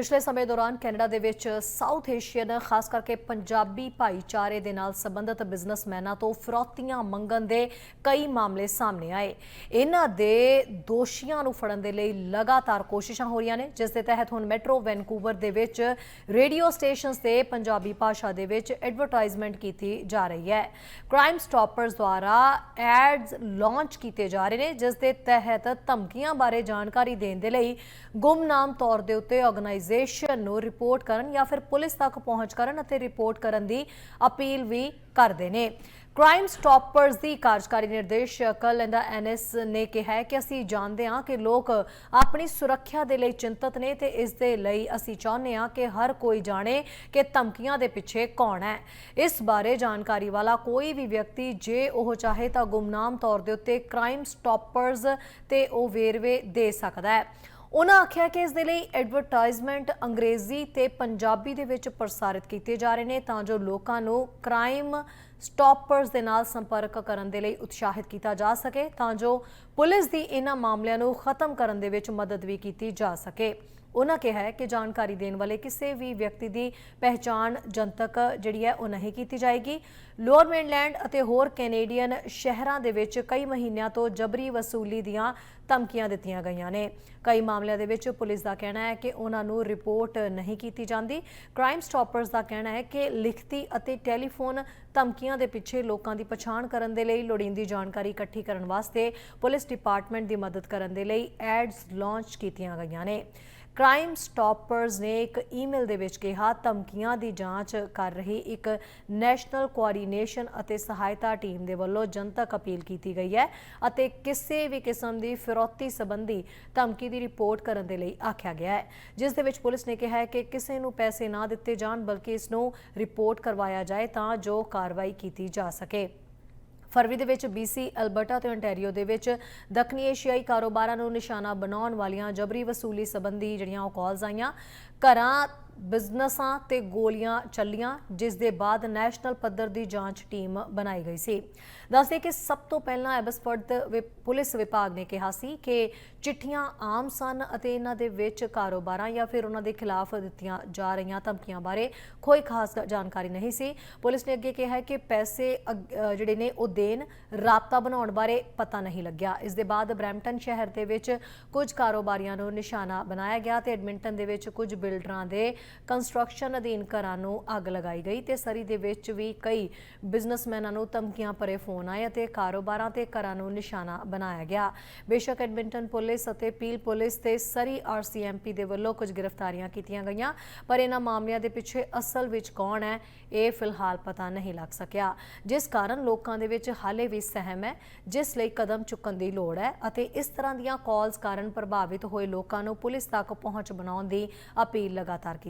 ਪਿਛਲੇ ਸਮੇਂ ਦੌਰਾਨ ਕੈਨੇਡਾ ਦੇ ਵਿੱਚ ਸਾਊਥ ਏਸ਼ੀਅਨ, ਖਾਸ ਕਰਕੇ ਪੰਜਾਬੀ ਭਾਈਚਾਰੇ ਦੇ ਨਾਲ ਸੰਬੰਧਿਤ ਬਿਜ਼ਨਸਮੈਨਾਂ ਤੋਂ ਫਰੋਤੀਆਂ ਮੰਗਣ ਦੇ ਕਈ ਮਾਮਲੇ ਸਾਹਮਣੇ ਆਏ। ਇਹਨਾਂ ਦੇ ਦੋਸ਼ੀਆਂ ਨੂੰ ਫੜਨ ਦੇ ਲਈ ਲਗਾਤਾਰ ਕੋਸ਼ਿਸ਼ਾਂ ਹੋ ਰਹੀਆਂ ਨੇ, ਜਿਸ ਦੇ ਤਹਿਤ ਹੁਣ ਮੈਟਰੋ ਵੈਨਕੂਵਰ ਦੇ ਵਿੱਚ ਰੇਡੀਓ ਸਟੇਸ਼ਨਸ ਤੇ ਪੰਜਾਬੀ ਭਾਸ਼ਾ ਦੇ ਵਿੱਚ ਐਡਵਰਟਾਈਜ਼ਮੈਂਟ ਕੀਤੀ ਜਾ ਰਹੀ ਹੈ। ਕ੍ਰਾਈਮ ਸਟਾਪਰਸ ਦੁਆਰਾ ਐਡਸ ਲਾਂਚ ਕੀਤੇ ਜਾ ਰਹੇ ਨੇ, ਜਿਸ ਦੇ ਤਹਿਤ ਧਮਕੀਆਂ ਬਾਰੇ ਜਾਣਕਾਰੀ ਦੇਣ ਦੇ ਲਈ ਗੁੰਮਨਾਮ ਤੌਰ ਦੇ ਉੱਤੇ ਆਰਗੇਨਾਈਜੇਸ਼ਨ ਨੂੰ ਰਿਪੋਰਟ ਕਰਨ ਜਾਂ ਫਿਰ ਪੁਲਿਸ ਤੱਕ ਪਹੁੰਚ ਕਰਨ ਅਤੇ ਰਿਪੋਰਟ ਕਰਨ ਦੀ ਅਪੀਲ ਵੀ ਕਰਦੇ ਨੇ। ਕ੍ਰਾਈਮ ਸਟਾਪਰਸ ਦੀ ਕਾਰਜਕਾਰੀ ਨਿਰਦੇਸ਼ਕ ਲੈਂਦਾ ਐਨਐਸ ਨੇ ਕਿਹਾ ਕਿ ਅਸੀਂ ਜਾਣਦੇ ਹਾਂ ਕਿ ਲੋਕ ਆਪਣੀ ਸੁਰੱਖਿਆ ਦੇ ਲਈ ਚਿੰਤਤ ਨੇ ਤੇ ਇਸ ਦੇ ਲਈ ਅਸੀਂ ਚਾਹੁੰਦੇ ਹਾਂ ਕਿ ਹਰ ਕੋਈ ਜਾਣੇ ਕਿ ਧਮਕੀਆਂ ਦੇ ਪਿੱਛੇ ਕੌਣ ਹੈ। ਇਸ ਬਾਰੇ ਜਾਣਕਾਰੀ ਵਾਲਾ ਕੋਈ ਵੀ ਵਿਅਕਤੀ ਜੇ ਉਹ ਚਾਹੇ ਤਾਂ ਗੁੰਮਨਾਮ ਤੌਰ ਦੇ ਉੱਤੇ ਕ੍ਰਾਈਮ ਸਟਾਪਰਸ ਤੇ ਉਹ ਵੇਰਵੇ ਦੇ ਸਕਦਾ ਹੈ। ਉਹਨਾਂ ਆਖਿਆ ਕਿ ਇਸ ਦੇ ਲਈ ਐਡਵਰਟਾਈਜ਼ਮੈਂਟ ਅੰਗਰੇਜ਼ੀ ਤੇ ਪੰਜਾਬੀ ਦੇ ਵਿੱਚ ਪ੍ਰਸਾਰਿਤ ਕੀਤੇ ਜਾ ਰਹੇ ਨੇ ਤਾਂ ਜੋ ਲੋਕਾਂ ਨੂੰ ਕ੍ਰਾਈਮ ਸਟਾਪਰਸ ਦੇ ਨਾਲ ਸੰਪਰਕ ਕਰਨ ਦੇ ਲਈ ਉਤਸ਼ਾਹਿਤ ਕੀਤਾ ਜਾ ਸਕੇ ਤਾਂ ਜੋ ਪੁਲਿਸ ਦੀ ਇਹਨਾਂ ਮਾਮਲਿਆਂ ਨੂੰ ਖਤਮ ਕਰਨ ਦੇ ਵਿੱਚ ਮਦਦ ਵੀ ਕੀਤੀ ਜਾ ਸਕੇ। ਉਹਨਾਂ ਕਿਹਾ ਹੈ ਕਿ ਜਾਣਕਾਰੀ ਦੇਣ ਵਾਲੇ ਕਿਸੇ ਵੀ ਵਿਅਕਤੀ ਦੀ ਪਹਿਚਾਣ ਜਨਤਕ ਜਿਹੜੀ ਹੈ ਉਹ ਨਹੀਂ ਕੀਤੀ ਜਾਏਗੀ। ਲੋਅਰ ਮੇਨਲੈਂਡ ਅਤੇ ਹੋਰ ਕੈਨੇਡੀਅਨ ਸ਼ਹਿਰਾਂ ਦੇ ਵਿੱਚ ਕਈ ਮਹੀਨਿਆਂ ਤੋਂ ਜਬਰੀ ਵਸੂਲੀ ਦੀਆਂ ਧਮਕੀਆਂ ਦਿੱਤੀਆਂ ਗਈਆਂ ਨੇ। ਕਈ ਮਾਮਲਿਆਂ ਦੇ ਵਿੱਚ ਪੁਲਿਸ ਦਾ ਕਹਿਣਾ ਹੈ ਕਿ ਉਹਨਾਂ ਨੂੰ ਰਿਪੋਰਟ ਨਹੀਂ ਕੀਤੀ ਜਾਂਦੀ। ਕ੍ਰਾਈਮ ਸਟਾਪਰਸ ਦਾ ਕਹਿਣਾ ਹੈ ਕਿ ਲਿਖਤੀ ਅਤੇ ਟੈਲੀਫੋਨ ਧਮਕੀਆਂ ਦੇ ਪਿੱਛੇ ਲੋਕਾਂ ਦੀ ਪਛਾਣ ਕਰਨ ਦੇ ਲਈ ਲੋੜੀਂਦੀ ਜਾਣਕਾਰੀ ਇਕੱਠੀ ਕਰਨ ਵਾਸਤੇ ਪੁਲਿਸ ਡਿਪਾਰਟਮੈਂਟ ਦੀ ਮਦਦ ਕਰਨ ਦੇ ਲਈ ਐਡਸ ਲਾਂਚ ਕੀਤੀਆਂ ਗਈਆਂ ਨੇ। ਕ੍ਰਾਈਮ ਸਟਾਪਰਸ ਨੇ ਇੱਕ ਈਮੇਲ ਦੇ ਵਿੱਚ ਕਿਹਾ, ਧਮਕੀਆਂ ਦੀ ਜਾਂਚ ਕਰ ਰਹੀ ਇੱਕ ਨੈਸ਼ਨਲ ਕੋਆਰਡੀਨੇਸ਼ਨ ਅਤੇ ਸਹਾਇਤਾ ਟੀਮ ਦੇ ਵੱਲੋਂ ਜਨਤਕ ਅਪੀਲ ਕੀਤੀ ਗਈ ਹੈ ਅਤੇ ਕਿਸੇ ਵੀ ਕਿਸਮ ਦੀ ਫਿਰੌਤੀ ਸੰਬੰਧੀ ਧਮਕੀ ਦੀ ਰਿਪੋਰਟ ਕਰਨ ਦੇ ਲਈ ਆਖਿਆ ਗਿਆ ਹੈ। ਜਿਸ ਦੇ ਵਿੱਚ ਪੁਲਿਸ ਨੇ ਕਿਹਾ ਹੈ ਕਿ ਕਿਸੇ ਨੂੰ ਪੈਸੇ ਨਾ ਦਿੱਤੇ ਜਾਣ, ਬਲਕਿ ਇਸ ਨੂੰ ਰਿਪੋਰਟ ਕਰਵਾਇਆ ਜਾਏ ਤਾਂ ਜੋ ਕਾਰਵਾਈ ਕੀਤੀ ਜਾ ਸਕੇ। ਫਰਵਰੀ ਦੇ ਵਿੱਚ BC ਅਲਬਰਟਾ ਤੇ ontario ਦੇ ਵਿੱਚ ਦੱਖਣੀ ਏਸ਼ੀਆਈ ਕਾਰੋਬਾਰਾਂ ਨੂੰ ਨਿਸ਼ਾਨਾ ਬਣਾਉਣ ਵਾਲੀਆਂ ਜਬਰੀ ਵਸੂਲੀ ਸੰਬੰਧੀ ਜਿਹੜੀਆਂ ਉਹ ਕਾਲਸ ਆਈਆਂ। ਘਰਾਂ ਬਿਜ਼ਨਸਾਂ ਤੇ ਗੋਲੀਆਂ ਚੱਲੀਆਂ ਜਿਸ ਦੇ ਬਾਅਦ ਨੈਸ਼ਨਲ ਪੱਧਰ ਦੀ ਜਾਂਚ ਟੀਮ ਬਣਾਈ ਗਈ ਸੀ। ਦੱਸਦੇ ਕਿ ਸਭ ਤੋਂ ਪਹਿਲਾਂ ਐਬਸਫੋਰਡ ਵਿ- ਪੁਲਿਸ ਵਿਭਾਗ ਨੇ ਕਿਹਾ ਸੀ ਕਿ ਚਿੱਠੀਆਂ ਆਮ ਸਨ ਅਤੇ ਇਹਨਾਂ ਦੇ ਵਿੱਚ ਕਾਰੋਬਾਰਾਂ ਜਾਂ ਫਿਰ ਉਹਨਾਂ ਦੇ ਖਿਲਾਫ ਦਿੱਤੀਆਂ ਜਾ ਰਹੀਆਂ ਧਮਕੀਆਂ ਬਾਰੇ ਕੋਈ ਖਾਸ ਜਾਣਕਾਰੀ ਨਹੀਂ ਸੀ। ਪੁਲਿਸ ਨੇ ਅੱਗੇ ਕਿਹਾ ਕਿ ਪੈਸੇ ਅ, ਜਿਹੜੇ ਨੇ ਉਹ ਦੇਣ ਰਾਬਤਾ ਬਣਾਉਣ ਬਾਰੇ ਪਤਾ ਨਹੀਂ ਲੱਗਿਆ। ਇਸ ਦੇ ਬਾਅਦ ਬਰੈਂਪਟਨ ਸ਼ਹਿਰ ਦੇ ਵਿੱਚ ਕੁਝ ਕਾਰੋਬਾਰੀਆਂ ਨੂੰ ਨਿਸ਼ਾਨਾ ਬਣਾਇਆ ਗਿਆ ਤੇ ਐਡਮਿੰਟਨ ਦੇ ਵਿੱਚ ਕੁਝ ਬਿਲਡਰਾਂ ਦੇ ਕੰਸਟਰਕਸ਼ਨ ਅਧੀਨ ਘਰਾਂ ਨੂੰ ਅੱਗ ਲਗਾਈ ਗਈ ਤੇ ਸਰੀ ਦੇ ਵਿੱਚ ਵੀ ਕਈ ਬਿਜ਼ਨਸਮੈਨਾਂ ਨੂੰ ਧਮਕੀਆਂ ਭਰੇ ਫੋਨ ਆਏ ਅਤੇ ਕਾਰੋਬਾਰਾਂ ਤੇ ਘਰਾਂ ਨੂੰ ਨਿਸ਼ਾਨਾ ਬਣਾਇਆ ਗਿਆ। ਬੇਸ਼ੱਕ ਐਡਮਿੰਟਨ ਪੁਲਿਸ ਅਤੇ ਪੀਲ ਪੁਲਿਸ ਤੇ ਸਰੀ ਆਰਸੀਐਮਪੀ ਦੇ ਵੱਲੋਂ ਕੁਝ ਗ੍ਰਿਫਤਾਰੀਆਂ ਕੀਤੀਆਂ ਗਈਆਂ, ਪਰ ਇਹਨਾਂ ਮਾਮਲਿਆਂ ਦੇ ਪਿੱਛੇ ਅਸਲ ਵਿੱਚ ਕੌਣ ਹੈ, ਇਹ ਫਿਲਹਾਲ ਪਤਾ ਨਹੀਂ ਲੱਗ ਸਕਿਆ। ਜਿਸ ਕਾਰਨ ਲੋਕਾਂ ਦੇ ਵਿੱਚ ਹਾਲੇ ਵੀ ਸਹਿਮ ਹੈ, ਜਿਸ ਲਈ ਕਦਮ ਚੁੱਕਣ ਦੀ ਲੋੜ ਹੈ ਅਤੇ ਇਸ ਤਰ੍ਹਾਂ ਦੀਆਂ ਕਾਲਸ ਕਾਰਨ ਪ੍ਰਭਾਵਿਤ ਹੋਏ ਲੋਕਾਂ ਨੂੰ ਪੁਲਿਸ ਤੱਕ ਪਹੁੰਚ ਬਣਾਉਣ ਦੀ ਅਪੀਲ ਲਗਾਤਾਰ ਕੀਤੀ